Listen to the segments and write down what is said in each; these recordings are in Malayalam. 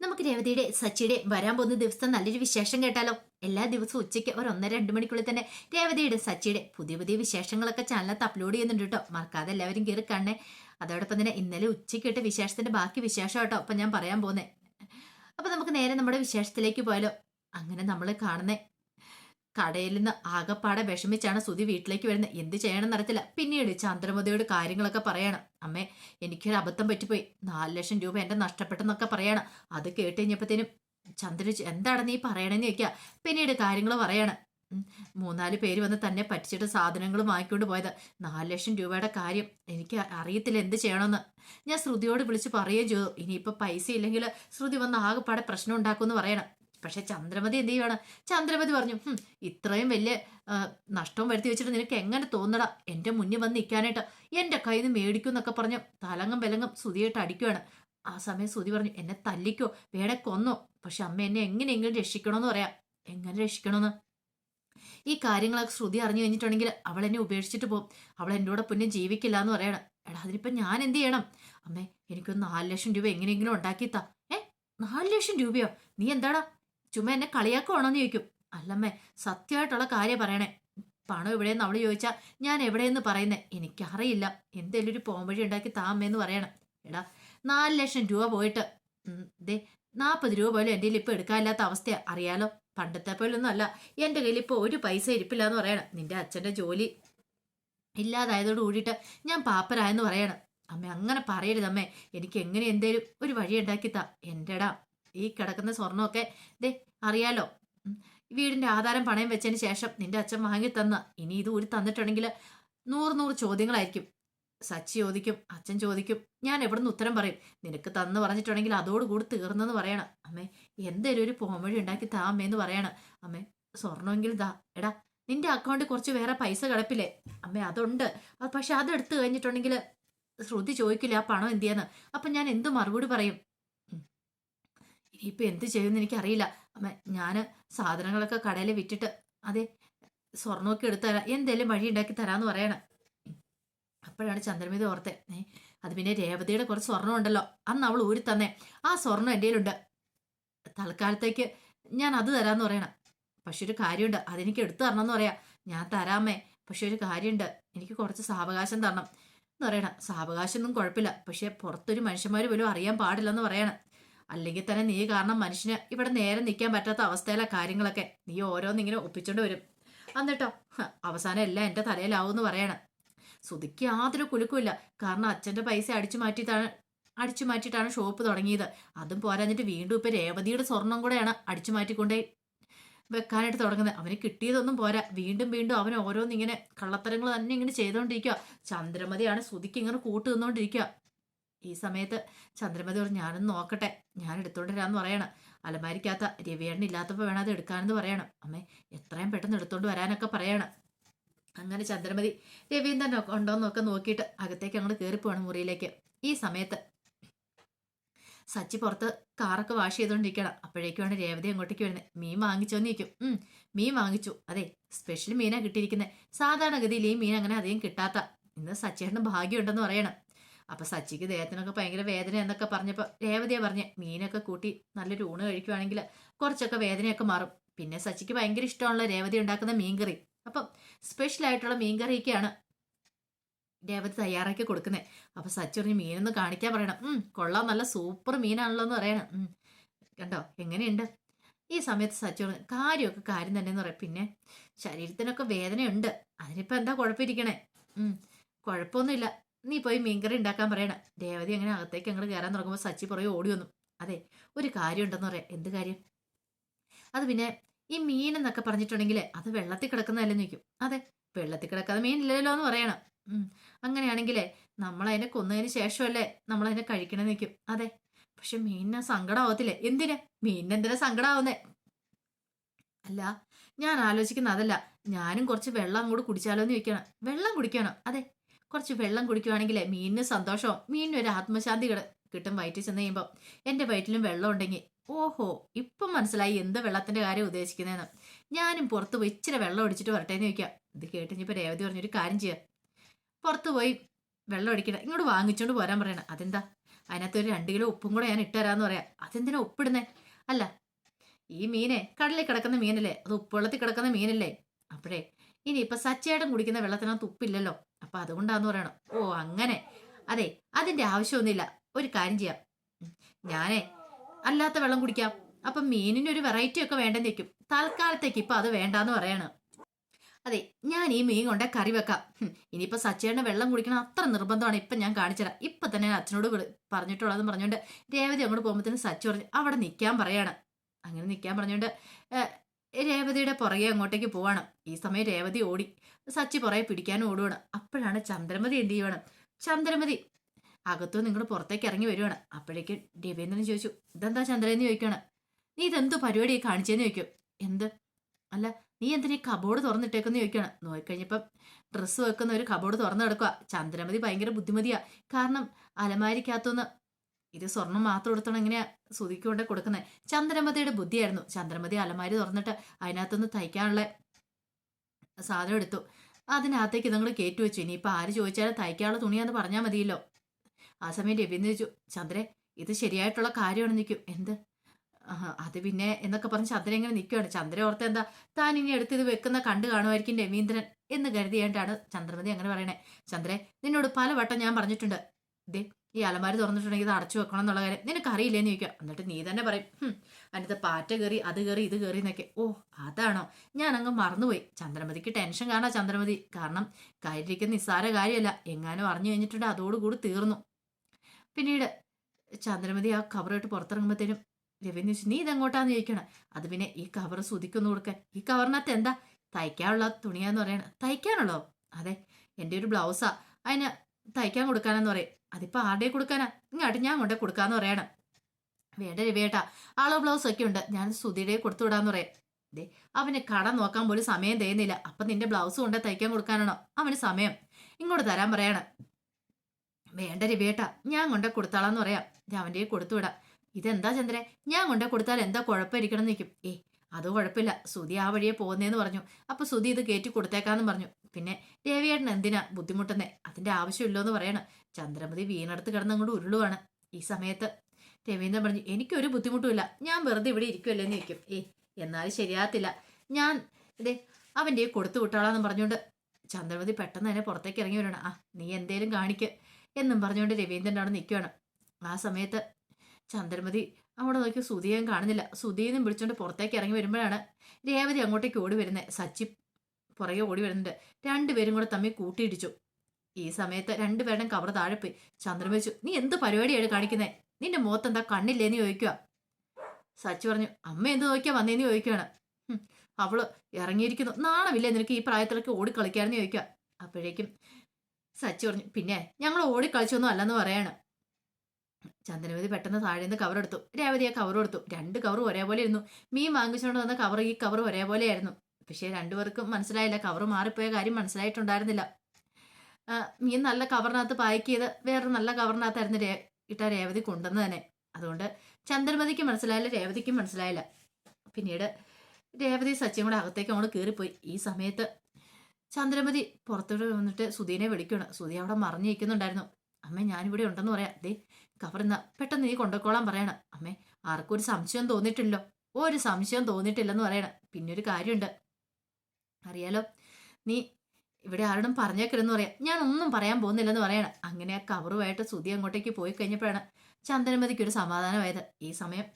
നമുക്ക് രേവതിയുടെ സച്ചിയുടെ വരാൻ പോകുന്ന ദിവസം നല്ലൊരു വിശേഷം കേട്ടാലോ? എല്ലാ ദിവസവും ഉച്ചയ്ക്ക് ഒരു ഒന്നര രണ്ട് മണിക്കുള്ളിൽ തന്നെ രേവതിയുടെ സച്ചിയുടെ പുതിയ പുതിയ വിശേഷങ്ങളൊക്കെ ചാനലിനകത്ത് അപ്ലോഡ് ചെയ്യുന്നുണ്ട് കേട്ടോ. മറക്കാതെ എല്ലാവരും കയറി കാണണേ. അതോടൊപ്പം തന്നെ ഇന്നലെ ഉച്ചയ്ക്ക് ഇട്ട വിശേഷത്തിന്റെ ബാക്കി വിശേഷം കേട്ടോ. അപ്പൊ ഞാൻ പറയാൻ പോകുന്നേ അപ്പൊ നമുക്ക് നേരെ നമ്മുടെ വിശേഷത്തിലേക്ക് പോയാലോ. അങ്ങനെ നമ്മൾ കാണുന്നേ. കടയിൽ നിന്ന് ആകപ്പാടെ വിഷമിച്ചാണ് സുധി വീട്ടിലേക്ക് വരുന്നത്. എന്ത് ചെയ്യണമെന്ന് അറിയത്തില്ല. പിന്നീട് ചന്ദ്രമതിയോട് കാര്യങ്ങളൊക്കെ പറയണം. അമ്മേ എനിക്കൊരു അബദ്ധം പറ്റിപ്പോയി. നാല് ലക്ഷം രൂപ എന്റെ നഷ്ടപ്പെട്ടെന്നൊക്കെ പറയണം. അത് കേട്ട് കഴിഞ്ഞപ്പോഴത്തേനും എന്താണ് നീ പറയണെന്ന് ചോദിക്കുക. പിന്നീട് കാര്യങ്ങൾ പറയണം. മൂന്നാൽ പേര് വന്ന് തന്നെ പറ്റിച്ചിട്ട് സാധനങ്ങൾ വാങ്ങിക്കൊണ്ട് പോയത്. നാല് ലക്ഷം രൂപയുടെ കാര്യം എനിക്ക് അറിയത്തില്ല എന്ത് ചെയ്യണമെന്ന്. ഞാൻ ശ്രുതിയോട് വിളിച്ച് പറയുകയും ചെയ്തു. ഇനിയിപ്പോൾ പൈസ ഇല്ലെങ്കിൽ ശ്രുതി വന്ന് ആകെപ്പാടെ പ്രശ്നം ഉണ്ടാക്കുമെന്ന് പറയണം. പക്ഷെ ചന്ദ്രമതി എന്ത് ചെയ്യുവാണ്? ചന്ദ്രമതി പറഞ്ഞു ഇത്രയും വലിയ നഷ്ടവും വരുത്തി വെച്ചിട്ട് നിനക്ക് എങ്ങനെ തോന്നടാ? എന്റെ മുന്നിൽ വന്ന് നിൽക്കാനായിട്ട് എന്റെ കയ്യിൽ നിന്ന് മേടിക്കും എന്നൊക്കെ പറഞ്ഞ് തലങ്ങും വിലങ്ങും സുതിയായിട്ട് അടിക്കുവാണ്. ആ സമയം സുതി പറഞ്ഞു എന്നെ തല്ലിക്കോ? വേടെ കൊന്നോ? പക്ഷെ അമ്മ എന്നെ എങ്ങനെയെങ്കിലും രക്ഷിക്കണമെന്ന് പറയാം. എങ്ങനെ രക്ഷിക്കണമെന്ന് ഈ കാര്യങ്ങളൊക്കെ ശ്രുതി അറിഞ്ഞു കഴിഞ്ഞിട്ടുണ്ടെങ്കിൽ അവൾ എന്നെ ഉപേക്ഷിച്ചിട്ട് പോകും അവൾ എന്റെ കൂടെ പിന്നെ ജീവിക്കില്ല എന്ന് പറയണം. എടാ അതിനിപ്പം ഞാൻ എന്ത് ചെയ്യണം? അമ്മേ എനിക്കൊന്ന് നാല് ലക്ഷം രൂപ എങ്ങനെയെങ്കിലും ഉണ്ടാക്കിത്താ. ഏ? നാല് ലക്ഷം രൂപയോ? നീ എന്താടാ ചുമ്മാ എന്നെ കളിയാക്കുവാണോന്ന് ചോദിക്കും. അല്ലമ്മേ സത്യമായിട്ടുള്ള കാര്യം പറയണേ. പണം എവിടെയെന്ന് അവൾ ചോദിച്ചാൽ ഞാൻ എവിടെയെന്ന് പറയുന്നേ. എനിക്കറിയില്ല. എന്തേലും ഒരു പോംവഴി ഉണ്ടാക്കി താമ്മേന്ന് പറയണം. എടാ നാല് ലക്ഷം രൂപ പോയിട്ട്. ദേ നാൽപ്പത് രൂപ പോലും എന്റെ കയ്യിൽ എടുക്കാനില്ലാത്ത അവസ്ഥയാ. അറിയാലോ? പണ്ടത്തെ പോലൊന്നും അല്ല. എന്റെ കയ്യിൽ ഇപ്പോൾ ഒരു പൈസ ഇരിപ്പില്ല എന്ന് പറയണം. നിന്റെ അച്ഛന്റെ ജോലി ഇല്ലാതായതോട് കൂടിയിട്ട് ഞാൻ പാപ്പരായെന്ന് പറയണം. അമ്മ അങ്ങനെ പറയരുതമ്മേ. എനിക്ക് എങ്ങനെ എന്തേലും ഒരു വഴി ഉണ്ടാക്കിത്താ എന്റെടാ ഈ കിടക്കുന്ന സ്വർണമൊക്കെ ദേ അറിയാലോ. വീടിന്റെ ആധാരം പണയം വെച്ചതിന് ശേഷം നിന്റെ അച്ഛൻ വാങ്ങി തന്ന. ഇനി ഇത് ഊരി തന്നിട്ടുണ്ടെങ്കിൽ നൂറ് നൂറ് ചോദ്യങ്ങളായിരിക്കും. സച്ചി ചോദിക്കും അച്ഛൻ ചോദിക്കും ഞാൻ എവിടുന്ന് ഉത്തരം പറയും. നിനക്ക് തന്ന് പറഞ്ഞിട്ടുണ്ടെങ്കിൽ അതോടുകൂടി തീർന്നെന്ന് പറയണം. അമ്മേ എന്തേലും ഒരു പോംവഴി ഉണ്ടാക്കി താ അമ്മേന്ന് പറയണം. അമ്മേ സ്വർണമെങ്കിൽ ദാ. എടാ നിന്റെ അക്കൗണ്ടിൽ കുറച്ച് വേറെ പൈസ കിടപ്പില്ലേ? അമ്മേ അതുണ്ട്. അത് പക്ഷെ അതെടുത്ത് കഴിഞ്ഞിട്ടുണ്ടെങ്കിൽ ശ്രുതി ചോദിക്കില്ല ആ പണം എന്ത് ചെയ്യാന്ന് അപ്പൊ ഞാൻ എന്ത് മറുപടി പറയും. ഇനിയിപ്പോ എന്ത് ചെയ്യുമെന്ന് എനിക്കറിയില്ല. അമ്മ ഞാൻ സാധനങ്ങളൊക്കെ കടയിൽ വിറ്റിട്ട് അതെ സ്വർണമൊക്കെ എടുത്തു തരാം എന്തെങ്കിലും വഴി ഉണ്ടാക്കി തരാന്ന് പറയണം. അപ്പോഴാണ് ചന്ദ്രമേതി ഓർത്തെ ഏ അത് പിന്നെ രേവതിയുടെ കുറച്ച് സ്വർണം ഉണ്ടല്ലോ അന്ന് അവൾ ഊരി തന്നേ ആ സ്വർണം എന്റെ കയ്യിലുണ്ട്. തൽക്കാലത്തേക്ക് ഞാൻ അത് തരാന്ന് പറയണം. പക്ഷെ ഒരു കാര്യമുണ്ട് അതെനിക്ക് എടുത്തു തരണം എന്ന് പറയാം. ഞാൻ തരാമേ പക്ഷെ ഒരു കാര്യമുണ്ട് എനിക്ക് കുറച്ച് സാവകാശം തരണം. എന്ന് പറയണം. സാവകാശമൊന്നും കുഴപ്പമില്ല പക്ഷെ പുറത്തൊരു മനുഷ്യന്മാർ പോലും അറിയാൻ പാടില്ലെന്ന് പറയണം. അല്ലെങ്കിൽ തന്നെ നീ കാരണം മനുഷ്യന് ഇവിടെ നേരെ നിൽക്കാൻ പറ്റാത്ത അവസ്ഥയിലെ കാര്യങ്ങളൊക്കെ നീ ഓരോന്നിങ്ങനെ ഒപ്പിച്ചോണ്ട് വരും. എന്നിട്ടോ അവസാനം എല്ലാം എന്റെ എന്ന് പറയണം. സുതിക്ക് യാതൊരു കുലുക്കുമില്ല. കാരണം അച്ഛന്റെ പൈസ അടിച്ചു മാറ്റിയിട്ടാണ് അടിച്ചു മാറ്റിയിട്ടാണ് ഷോപ്പ് തുടങ്ങിയത്. അതും പോരാഞ്ഞിട്ട് വീണ്ടും ഇപ്പം രേവതിയുടെ സ്വർണം കൂടെയാണ് അടിച്ചു മാറ്റിക്കൊണ്ടേ വെക്കാനായിട്ട് തുടങ്ങുന്നത്. അവന് കിട്ടിയതൊന്നും പോരാ. വീണ്ടും വീണ്ടും അവൻ ഓരോന്നിങ്ങനെ കള്ളത്തരങ്ങൾ തന്നെ ഇങ്ങനെ ചെയ്തുകൊണ്ടിരിക്കുക ചന്ദ്രമതിയാണ് സുതിക്ക് ഇങ്ങനെ കൂട്ടു നിന്നുകൊണ്ടിരിക്കുക ഈ സമയത്ത് ചന്ദ്രമതി പറഞ്ഞു ഞാനൊന്ന് നോക്കട്ടെ. ഞാൻ എടുത്തോണ്ട് വരാമെന്ന് പറയണം. അലമാരിക്കാത്ത രവിയേണ്ണ ഇല്ലാത്തപ്പോൾ വേണം അത് എടുക്കാനെന്ന് പറയണം. അമ്മേ എത്രയും പെട്ടെന്ന് എടുത്തോണ്ട് വരാനൊക്കെ പറയണം. അങ്ങനെ ചന്ദ്രമതി തന്നെ ഉണ്ടോന്നൊക്കെ നോക്കിയിട്ട് അകത്തേക്ക് അങ്ങോട്ട് കയറിപ്പോണം മുറിയിലേക്ക്. ഈ സമയത്ത് സച്ചി പുറത്ത് കാറൊക്കെ വാഷ് ചെയ്തുകൊണ്ടിരിക്കണം അപ്പോഴേക്കുമാണ് രേവതി അങ്ങോട്ടേക്ക് വരുന്നത് മീൻ വാങ്ങിച്ചോന്ന് ചോദിക്കും. ഉം മീൻ വാങ്ങിച്ചു. അതെ സ്പെഷ്യൽ മീനാണ് കിട്ടിയിരിക്കുന്നത് സാധാരണഗതിയിൽ ഈ മീൻ അങ്ങനെ അധികം കിട്ടാത്ത. ഇന്ന് സച്ചേട്ടന് ഭാഗ്യമുണ്ടെന്ന് പറയണം. അപ്പൊ സച്ചിക്ക് ദേഹത്തിനൊക്കെ ഭയങ്കര വേദന എന്നൊക്കെ പറഞ്ഞപ്പോ രേവതിയാ പറഞ്ഞ് മീനൊക്കെ കൂട്ടി നല്ലൊരു ഊണ് കഴിക്കുവാണെങ്കിൽ കുറച്ചൊക്കെ വേദനയൊക്കെ മാറും. പിന്നെ സച്ചിക്ക് ഭയങ്കര ഇഷ്ടമുള്ള രേവതി ഉണ്ടാക്കുന്ന മീൻകറി. അപ്പം സ്പെഷ്യൽ ആയിട്ടുള്ള മീൻകറിയൊക്കെയാണ് രേവതി തയ്യാറാക്കി കൊടുക്കുന്നത് അപ്പൊ സച്ചി പറഞ്ഞ് മീനൊന്ന് കാണിക്കാൻ പറയണം. കൊള്ളാം. നല്ല സൂപ്പർ മീനാണല്ലോ എന്ന് പറയണം. കണ്ടോ? എങ്ങനെയുണ്ട്? ഈ സമയത്ത് സച്ചി പറഞ്ഞു കാര്യമൊക്കെ കാര്യം തന്നെ എന്ന് പറയാം. പിന്നെ ശരീരത്തിനൊക്കെ വേദനയുണ്ട്. അതിനിപ്പോൾ എന്താ കുഴപ്പമിരിക്കണേ? കുഴപ്പമൊന്നുമില്ല. നീ പോയി മീൻകറി ഉണ്ടാക്കാൻ പറയണം. രേവതി അങ്ങനെ അകത്തേക്ക് അങ്ങോട്ട് കയറാൻ തുടങ്ങുമ്പോൾ സച്ചി പുറകെ ഓടി വന്നു. അതെ ഒരു കാര്യം ഉണ്ടെന്ന് പറയാം. എന്ത് കാര്യം? അത് പിന്നെ ഈ മീൻ എന്നൊക്കെ പറഞ്ഞിട്ടുണ്ടെങ്കിൽ അത് വെള്ളത്തിൽ കിടക്കുന്നതല്ലേ നിൽക്കും അതെ വെള്ളത്തിൽ കിടക്കാതെ മീൻ ഇല്ലല്ലോ എന്ന് പറയണം. അങ്ങനെയാണെങ്കിൽ നമ്മളതിനെ കൊന്നതിന് ശേഷമല്ലേ നമ്മളതിനെ കഴിക്കണം നിൽക്കും അതെ പക്ഷെ മീനിന് സങ്കടമാവത്തില്ലേ എന്തിനെ? മീനിന് എന്തിനാ സങ്കടമാവുന്നേ അല്ല ഞാൻ ആലോചിക്കുന്ന അതല്ല. ഞാനും കുറച്ച് വെള്ളം അങ്ങോട്ട് കുടിച്ചാലോ എന്ന് ചോദിക്കണം. വെള്ളം കുടിക്കണം? അതെ കുറച്ച് വെള്ളം കുടിക്കുവാണെങ്കിൽ മീനിന് സന്തോഷവും മീനിന് ഒരു ആത്മശാന്തി കിട്ടും വയറ്റിൽ ചെന്ന് കഴിയുമ്പോൾ എന്റെ വയറ്റിലും വെള്ളം ഉണ്ടെങ്കിൽ ഓഹോ ഇപ്പം മനസ്സിലായി എന്ത് വെള്ളത്തിന്റെ കാര്യം ഉദ്ദേശിക്കുന്നതെന്ന് ഞാനും പുറത്ത് പോയി ഇച്ചിരി വെള്ളം ഒടിച്ചിട്ട് വരട്ടെ എന്ന് ചോദിക്കാം. ഇത് കേട്ടിപ്പോൾ രേവതി പറഞ്ഞൊരു കാര്യം ചെയ്യാം. പുറത്ത് പോയി വെള്ളം ഒടിക്കണം ഇങ്ങോട്ട് വാങ്ങിച്ചുകൊണ്ട് പോരാൻ പറയണം. അതെന്താ? അതിനകത്ത് ഒരു രണ്ട് കിലോ ഉപ്പും കൂടെ ഞാൻ ഇട്ടുതരാമെന്ന് പറയാം. അതെന്തിനാ ഉപ്പിടുന്നേ? അല്ല ഈ മീനെ കടലിൽ കിടക്കുന്ന മീനല്ലേ? അത് ഉപ്പുവെള്ളത്തിൽ കിടക്കുന്ന മീനല്ലേ? അപ്പോഴേ ഇനി ഇപ്പം സച്ചേടം കുടിക്കുന്ന വെള്ളത്തിനകത്ത് ഉപ്പില്ലല്ലോ? അപ്പൊ അതുകൊണ്ടാന്ന് പറയണം. ഓ അങ്ങനെ. അതെ അതിന്റെ ആവശ്യമൊന്നുമില്ല. ഒരു കാര്യം ചെയ്യാം. ഞാനേ അല്ലാത്ത വെള്ളം കുടിക്കാം. അപ്പൊ മീനിന് ഒരു വെറൈറ്റി ഒക്കെ വേണ്ടെന്ന് വെക്കും. തൽക്കാലത്തേക്ക് ഇപ്പൊ അത് വേണ്ടാന്ന് പറയാണ്. അതെ ഞാൻ ഈ മീൻ കൊണ്ട കറി വെക്കാം. ഇനിയിപ്പോൾ ഇനിയിപ്പോ സച്ചേട്ടന് വെള്ളം കുടിക്കണം അത്ര നിർബന്ധമാണ്. ഇപ്പൊ ഞാൻ കാണിച്ചുതരാം ഇപ്പൊ തന്നെ അച്ഛനോട് പറഞ്ഞിട്ടുള്ളതെന്ന് പറഞ്ഞുകൊണ്ട് രേവതി അങ്ങോട്ട് പോകുമ്പോഴത്തേനും സച്ചു പറഞ്ഞു അവിടെ നിൽക്കാൻ പറയാണ്. അങ്ങനെ നിൽക്കാൻ പറഞ്ഞുകൊണ്ട് രേവതിയുടെ പുറകെ അങ്ങോട്ടേക്ക് പോവാണ്. ഈ സമയം രേവതി ഓടി. സച്ചി പുറകെ പിടിക്കാനും ഓടുവാണ്. അപ്പോഴാണ് ചന്ദ്രമതി എന്ത് ചെയ്യുവാണ്? ചന്ദ്രമതി അകത്തു നിങ്ങൾ പുറത്തേക്ക് ഇറങ്ങി വരുവാണ്. അപ്പോഴേക്ക് രവീന്ദ്രൻ ചോദിച്ചു ഇതെന്താ ചന്ദ്രൻ ചോദിക്കുകയാണ് നീ ഇതെന്ത് പരിപാടി കാണിച്ചെന്ന്? ചോദിക്കും. എന്ത്? അല്ല നീ എന്തിനാ ഈ കബോർഡ് തുറന്നിട്ടേക്കെന്ന്? ചോദിക്കുകയാണ് നോക്കിക്കഴിഞ്ഞപ്പം ഡ്രസ്സ് വെക്കുന്ന ഒരു കബോർഡ് തുറന്നു കിടക്കുക ചന്ദ്രമതി ഭയങ്കര ബുദ്ധിമതിയാ. കാരണം അലമാരിക്കകത്തുനിന്ന് ഇത് സ്വർണം മാത്രം എടുത്തോണം എങ്ങനെയാ സുതിക്കൊണ്ട് കൊടുക്കുന്നത് ചന്ദ്രമതിയുടെ ബുദ്ധിയായിരുന്നു. ചന്ദ്രമതി അലമാരി തുറന്നിട്ട് അതിനകത്തുനിന്ന് തയ്ക്കാനുള്ള സാധനം എടുത്തു. അതിനകത്തേക്ക് നിങ്ങൾ കയറ്റി വെച്ചു. ഇനിയിപ്പോൾ ആര് ചോദിച്ചാലും തയ്ക്കാനുള്ള തുണിയാന്ന് പറഞ്ഞാൽ മതിയല്ലോ. ആ സമയം രവീന്ദ്ര ചോദിച്ചു ചന്ദ്രേ ഇത് ശരിയായിട്ടുള്ള കാര്യമാണ് നിൽക്കും എന്ത്? അത് പിന്നെ എന്നൊക്കെ പറഞ്ഞ് ചന്ദ്രൻ ഇങ്ങനെ നിൽക്കുകയാണ് ചന്ദ്ര ഓർത്ത് എന്താ താൻ ഇനി എടുത്ത് ഇത് വെക്കുന്ന കണ്ടു കാണുമായിരിക്കും രവീന്ദ്രൻ എന്ന് കരുതിയായിട്ടാണ് ചന്ദ്രമതി അങ്ങനെ പറയണേ. ചന്ദ്രേ നിന്നോട് പല വട്ടം ഞാൻ പറഞ്ഞിട്ടുണ്ട്. ദേ ഈ അലമാരി തുറന്നിട്ടുണ്ടെങ്കിൽ ഇത് അടച്ചു വെക്കണം എന്നുള്ള കാര്യം നിനക്ക് അറിയില്ലേന്ന് ചോദിക്കുക. എന്നിട്ട് നീ തന്നെ പറയും "ഹും, അതിനകത്ത് പാറ്റ കയറി അത് കയറി ഇത് കയറി എന്നൊക്കെ. ഓ അതാണോ? ഞാൻ അങ്ങ് മറന്നുപോയി. ചന്ദ്രമതിക്ക് ടെൻഷൻ കാണാം ചന്ദ്രമതി. കാരണം കാര്യത്തിരിക്കുന്ന നിസ്സാര കാര്യമല്ല. എങ്ങാനും അറിഞ്ഞു കഴിഞ്ഞിട്ടുണ്ട് അതോടുകൂടി തീർന്നു. പിന്നീട് ചന്ദ്രമതി ആ കവറായിട്ട് പുറത്തിറങ്ങുമ്പോഴത്തേനും രവി ചോദിച്ചു, നീ ഇതെങ്ങോട്ടാന്ന് ചോദിക്കണം? അത് പിന്നെ ഈ കവർ സുതിക്കൊന്നു കൊടുക്കാൻ. ഈ കവറിനകത്ത് എന്താ? തയ്ക്കാനുള്ള തുണിയാന്ന് പറയണ. തയ്ക്കാനുള്ളോ? അതെ എന്റെ ഒരു ബ്ലൗസാ. അതിന് തയ്ക്കാൻ കൊടുക്കാനെന്ന് പറയും. അതിപ്പോ ആരുടെ കൊടുക്കാനാ? ഇങ്ങോട്ട് ഞാൻ കൊണ്ടേ കൊടുക്കാന്ന് പറയണം. വേണ്ട രവിയേട്ടാ ആളോ ബ്ലൗസ് ഒക്കെ ഉണ്ട്. ഞാൻ സുധിയുടെ കൊടുത്തു വിടാന്ന് പറയാം. ദേ അവന് കട നോക്കാൻ പോലും സമയം തേയുന്നില്ല അപ്പൊ നിന്റെ ബ്ലൗസ് കൊണ്ട് തയ്ക്കാൻ കൊടുക്കാനാണോ? അവന് സമയം. ഇങ്ങോട്ട് തരാൻ പറയണം. വേണ്ട രവിയേട്ടാ ഞാൻ കൊണ്ടേ കൊടുത്താളാന്ന് പറയാം. അവന്റെ കൊടുത്തു വിടാം. ഇതെന്താ ചന്ദ്രൻ ഞാൻ കൊണ്ടേ കൊടുത്താൽ എന്താ കുഴപ്പമായിരിക്കണം നിൽക്കും ഏ അത് കുഴപ്പമില്ല. സുധി ആ വഴിയെ പോകുന്നേന്ന് പറഞ്ഞു. അപ്പൊ സുധി ഇത് കയറ്റി കൊടുത്തേക്കാന്ന് പറഞ്ഞു. പിന്നെ ദേവിയേട്ടൻ എന്തിനാ ബുദ്ധിമുട്ടുന്നേ? അതിന്റെ ആവശ്യമില്ലോ എന്ന് പറയണം. ചന്ദ്രമതി വീണടുത്ത് കിടന്നങ്ങോട്ട് ഉരുളുവാണ്. ഈ സമയത്ത് രവീന്ദ്രൻ പറഞ്ഞു എനിക്കൊരു ബുദ്ധിമുട്ടുമില്ല. ഞാൻ വെറുതെ ഇവിടെ ഇരിക്കുമല്ലേ എന്ന് ചോദിക്കും. ഏ എന്നാലും ശരിയാകത്തില്ല. ഞാൻ ഇതേ അവന്റെ കൊടുത്തു വിട്ടാളാന്ന് പറഞ്ഞുകൊണ്ട് ചന്ദ്രമതി പെട്ടെന്ന് തന്നെ പുറത്തേക്ക് ഇറങ്ങി വരണം ആ നീ എന്തേലും കാണിക്ക് എന്നും പറഞ്ഞുകൊണ്ട് രവീന്ദ്രൻ അവിടെ നിൽക്കുകയാണ്. ആ സമയത്ത് ചന്ദ്രമതി അവിടെ നോക്കി സുധിയും കാണുന്നില്ല. സുധീനും വിളിച്ചുകൊണ്ട് പുറത്തേക്ക് ഇറങ്ങി വരുമ്പോഴാണ് രേവതി അങ്ങോട്ടേക്ക് ഓടി വരുന്നത് സച്ചി പുറകെ ഓടി വരുന്നുണ്ട്. രണ്ടുപേരും കൂടെ തമ്മിൽ കൂട്ടിയിടിച്ചു. ഈ സമയത്ത് രണ്ടുപേരുടെ കവർ താഴെപ്പോയി. പോയി ചന്ദ്രൻ വെച്ചു നീ എന്ത് പരിപാടിയാണ് കാണിക്കുന്നത് നിന്റെ മുഖത്ത് എന്താ കണ്ണില്ലേന്ന് ചോദിക്കുക സച്ചി പറഞ്ഞു അമ്മ എന്ത് നോക്കിയാ വന്നേന്ന് ചോദിക്കുകയാണ് "ഹും, അവൾ ഇറങ്ങിയിരിക്കുന്നു നാണമില്ലേ നിനക്ക് ഈ പ്രായത്തിലൊക്കെ ഓടി കളിക്കാമെന്ന് ചോദിക്കുക അപ്പോഴേക്കും സച്ചി പറഞ്ഞു പിന്നെ ഞങ്ങൾ ഓടി കളിച്ചൊന്നും അല്ലെന്ന് പറയാണ്. ചന്ദ്രമതി പെട്ടെന്ന് താഴെ നിന്ന് കവർ എടുത്തു രേവതി ആ കവർ എടുത്തു. രണ്ട് കവറും ഒരേപോലെ ഇരുന്നു. മീൻ വാങ്ങിച്ചുകൊണ്ട് വന്ന കവർ ഈ കവർ ഒരേപോലെയായിരുന്നു പക്ഷേ രണ്ടുപേർക്കും മനസ്സിലായില്ല. കവർ മാറിപ്പോയ കാര്യം മനസ്സിലായിട്ടുണ്ടായിരുന്നില്ല. മീൻ നല്ല കവറിനകത്ത് പായ്ക്ക് ചെയ്ത് വേറൊരു നല്ല കവറിനകത്തായിരുന്നു രേ ഇട്ട രേവതി കൊണ്ടുവന്ന് തന്നെ. അതുകൊണ്ട് ചന്ദ്രമതിക്ക് മനസ്സിലായില്ല രേവതിക്കും മനസ്സിലായില്ല. പിന്നീട് രേവതി സച്ചിയും കൂടെ അകത്തേക്ക് അങ്ങോട്ട് കയറിപ്പോയി. ഈ സമയത്ത് ചന്ദ്രമതി പുറത്തോട്ട് വന്നിട്ട് സുധീനെ വിളിക്കണം സുധി അവിടെ മറിഞ്ഞു നിൽക്കുന്നുണ്ടായിരുന്നു. അമ്മേ ഞാനിവിടെ ഉണ്ടെന്ന് പറയാം. ദേ കവർന്ന പെട്ടെന്ന് നീ കൊണ്ടുപോയിക്കോളാൻ പറയണം. അമ്മേ ആർക്കും ഒരു സംശയം തോന്നിയിട്ടില്ലോ. ഒരു സംശയം തോന്നിയിട്ടില്ലെന്ന് പറയണം. പിന്നെ ഒരു കാര്യമുണ്ട്. അറിയാലോ? നീ ഇവിടെ ആരോടും പറഞ്ഞേക്കരുതെന്ന് പറയാം. ഞാൻ ഒന്നും പറയാൻ പോകുന്നില്ലെന്ന് പറയണം. അങ്ങനെ ആ കവറുമായിട്ട് സുധി അങ്ങോട്ടേക്ക് പോയി കഴിഞ്ഞപ്പോഴാണ് ചന്ദനമതിക്ക് ഒരു സമാധാനമായത്. ഈ സമയം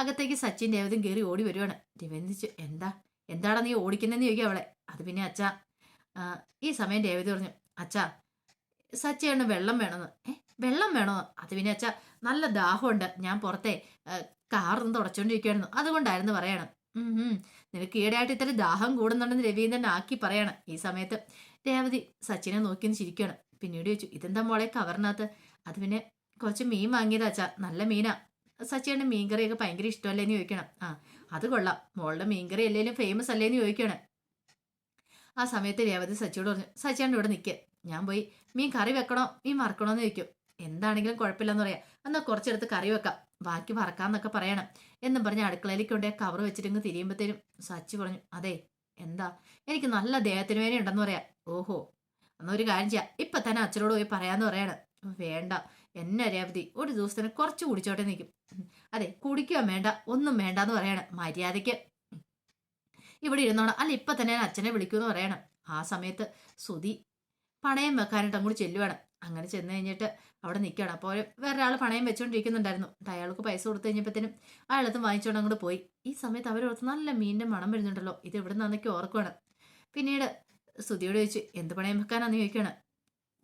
അകത്തേക്ക് സച്ചിൻ ദേവതും കയറി ഓടി വരുവാണ്. രവിന്ദിച്ചു എന്താ? എന്താടാ നീ ഓടിക്കുന്നതെന്ന് ചോദിക്കുക അവളെ? അത് പിന്നെ അച്ഛാ. ഈ സമയം ദേവതി പറഞ്ഞു അച്ഛാ സച്ചിയാണ് വെള്ളം വേണമെന്ന്. ഏ വെള്ളം വേണോ? അത് പിന്നെ അച്ഛാ നല്ല ദാഹമുണ്ട്. ഞാൻ പുറത്തെ കാറൊന്ന് തുടച്ചുകൊണ്ടിരിക്കുകയായിരുന്നു അതുകൊണ്ടായിരുന്നു പറയണം. നിനക്ക് ഈടെയായിട്ട് ഇത്ര ദാഹം കൂടുന്നുണ്ടെന്ന് രവീന്ദ്രൻ ആക്കി പറയാണ്. ഈ സമയത്ത് രേവതി സച്ചിനെ നോക്കി ചിരിക്കുകയാണ്. പിന്നീട് ചോദിച്ചു ഇതെന്താ മോളെ കവറിനകത്ത്? അത് പിന്നെ കുറച്ച് മീൻ വാങ്ങിയതാ അച്ഛാ. നല്ല മീനാ. സച്ചിയുടെ മീൻകറിയൊക്കെ ഭയങ്കര ഇഷ്ടമല്ലേന്ന് ചോദിക്കണം ആ അത് കൊള്ളാം. മോളുടെ മീൻകറി അല്ലേലും ഫേമസ് അല്ലേന്ന് ചോദിക്കണം ആ സമയത്ത് രേവതി സച്ചിയോട് പറഞ്ഞു സച്ചിയാണ്ട് ഇവിടെ നിൽക്കുക ഞാൻ പോയി മീൻ കറി വെക്കണോ? മീൻ മറക്കണോ എന്ന് ചോദിക്കും. എന്താണെങ്കിലും കുഴപ്പമില്ലെന്ന് പറയാം. എന്നാൽ കുറച്ചെടുത്ത് കറി വെക്കാം. ബാക്കി വറക്കാന്നൊക്കെ പറയണം എന്നും പറഞ്ഞ് അടുക്കളയിലേക്ക് കൊണ്ടേ കവർ വെച്ചിട്ട് തിരിയുമ്പോഴത്തേനും സച്ചി പറഞ്ഞു അതെ എന്താ? എനിക്ക് നല്ല ദേഹത്തിന് വേന ഉണ്ടെന്ന് പറയാം. ഓഹോ എന്നാ ഒരു കാര്യം ചെയ്യാം. ഇപ്പൊ തന്നെ അച്ഛനോട് പോയി പറയാന്ന് പറയണം. വേണ്ട എന്നെ രേവതി ഒരു ദിവസത്തിന് കുറച്ച് കുടിച്ചോട്ടെ നിൽക്കും അതെ കുടിക്കുക വേണ്ട ഒന്നും വേണ്ട എന്ന് പറയണം മര്യാദയ്ക്ക്. ഇവിടെ ഇരുന്നോണം. അല്ല ഇപ്പൊ തന്നെ ഞാൻ അച്ഛനെ വിളിക്കുമെന്ന് പറയണം. ആ സമയത്ത് സുതി പണയം വെക്കാനായിട്ട് അങ്ങോട്ട് ചെല്ലുവാണ്. അങ്ങനെ ചെന്ന് കഴിഞ്ഞിട്ട് അവിടെ നിൽക്കുകയാണ് അപ്പോൾ വേറെ ആൾ പണയം വെച്ചുകൊണ്ടിരിക്കുന്നുണ്ടായിരുന്നു അയാൾക്ക് പൈസ കൊടുത്തു കഴിഞ്ഞപ്പോഴത്തേനും അയാളത്ത് വാങ്ങിച്ചുകൊണ്ട് അങ്ങോട്ട് പോയി. ഈ സമയത്ത് അവരോർത്ത് നല്ല മീനിന്റെ മണം വരുന്നുണ്ടല്ലോ. ഇത് ഇവിടെ നിന്നൊക്കെ ഓർക്കുവാണ്. പിന്നീട് സുതിയോട് ചോദിച്ചു എന്ത് പണയം വെക്കാനാന്ന് ചോദിക്കുകയാണ്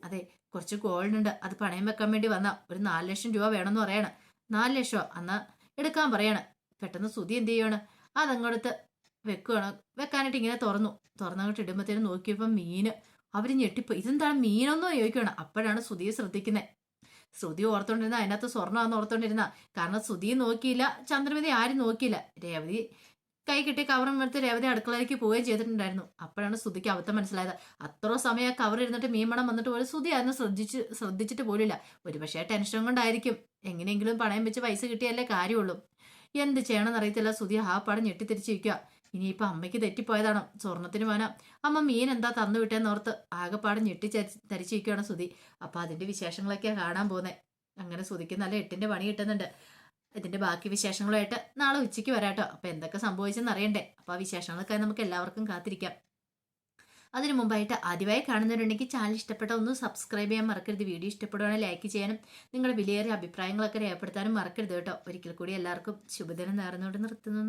അതെ കുറച്ച് ഗോൾഡ് ഉണ്ട് അത് പണയം വെക്കാൻ വേണ്ടി വന്ന ഒരു നാല് ലക്ഷം രൂപ വേണമെന്ന് പറയണം. നാല് ലക്ഷമോ അന്നാ എടുക്കാൻ പറയണം. പെട്ടെന്ന് സുതി എന്ത് ചെയ്യുകയാണ് അതങ്ങോട്ട് വെക്കുകയാണ് വെക്കാനായിട്ട് ഇങ്ങനെ തുറന്നു. തുറന്നങ്ങോട്ട് ഇടുമ്പോഴത്തേനും നോക്കിയപ്പോൾ മീന് അവർ ഞെട്ടിപ്പോ ഇതെന്താണ് മീനൊന്നോ ചോദിക്കണം അപ്പോഴാണ് ശ്രുതിയെ ശ്രദ്ധിക്കുന്നത് ശ്രുതി ഓർത്തോണ്ടിരുന്ന അതിനകത്ത് സ്വർണമാണെന്ന് ഓർത്തോണ്ടിരുന്ന. കാരണം ശ്രുതി നോക്കിയില്ല ചന്ദ്രമതി ആരും നോക്കിയില്ല. രേവതി കൈ കിട്ടിയ കവറും എടുത്ത് രേവതി അടുക്കളയിലേക്ക് പോവുകയും ചെയ്തിട്ടുണ്ടായിരുന്നു. അപ്പോഴാണ് ശ്രുതിക്ക് അബദ്ധം മനസ്സിലായത്. അത്ര സമയം കവർ ഇരുന്നിട്ട് മീൻമണം വന്നിട്ട് പോലും ശ്രുതി അതിനെ ശ്രദ്ധിച്ച് ശ്രദ്ധിച്ചിട്ട് പോലില്ല ഒരുപക്ഷെ ടെൻഷൻ കൊണ്ടായിരിക്കും. എങ്ങനെയെങ്കിലും പണയം വെച്ച് പൈസ കിട്ടിയാലേ കാര്യമുള്ളൂ. എന്ത് ചെയ്യണമെന്ന് അറിയത്തില്ല ശ്രുതി ആ പടം ഞെട്ടിത്തിരിച്ചിരിക്കുക ഇനിയിപ്പോൾ അമ്മയ്ക്ക് തെറ്റിപ്പോയതാണോ. സ്വർണത്തിന് വേന അമ്മ മീൻ എന്താ തന്നു വിട്ടേന്ന് ഓർത്ത് ആകെപ്പാടെ ഞെട്ടി ധരിച്ചിരിക്കുവാണ് സുധി അപ്പോൾ അതിന്റെ വിശേഷങ്ങളൊക്കെയാണ് കാണാൻ പോകുന്നത് അങ്ങനെ സുധിക്ക് നല്ല എട്ടിന്റെ പണി കിട്ടുന്നുണ്ട്. ഇതിന്റെ ബാക്കി വിശേഷങ്ങളുമായിട്ട് നാളെ ഉച്ചയ്ക്ക് വരാട്ടോ. അപ്പോൾ എന്തൊക്കെ സംഭവിച്ചെന്ന് അറിയണ്ടേ. അപ്പോൾ ആ വിശേഷങ്ങളൊക്കെ നമുക്ക് എല്ലാവർക്കും കാത്തിരിക്കാം. അതിനു മുമ്പായിട്ട് ആദ്യമായി കാണുന്നവരുണ്ടെങ്കിൽ ചാനൽ ഇഷ്ടപ്പെട്ട ഒന്ന് സബ്സ്ക്രൈബ് ചെയ്യാൻ മറക്കരുത്. വീഡിയോ ഇഷ്ടപ്പെടുവാണെങ്കിൽ ലൈക്ക് ചെയ്യാനും നിങ്ങളുടെ വിലയേറിയ അഭിപ്രായങ്ങളൊക്കെ രേഖപ്പെടുത്താനും മറക്കരുത് കേട്ടോ. ഒരിക്കൽ കൂടി എല്ലാവർക്കും ശുഭദിനം നേർന്നുകൊണ്ട് നിർത്തുന്നു.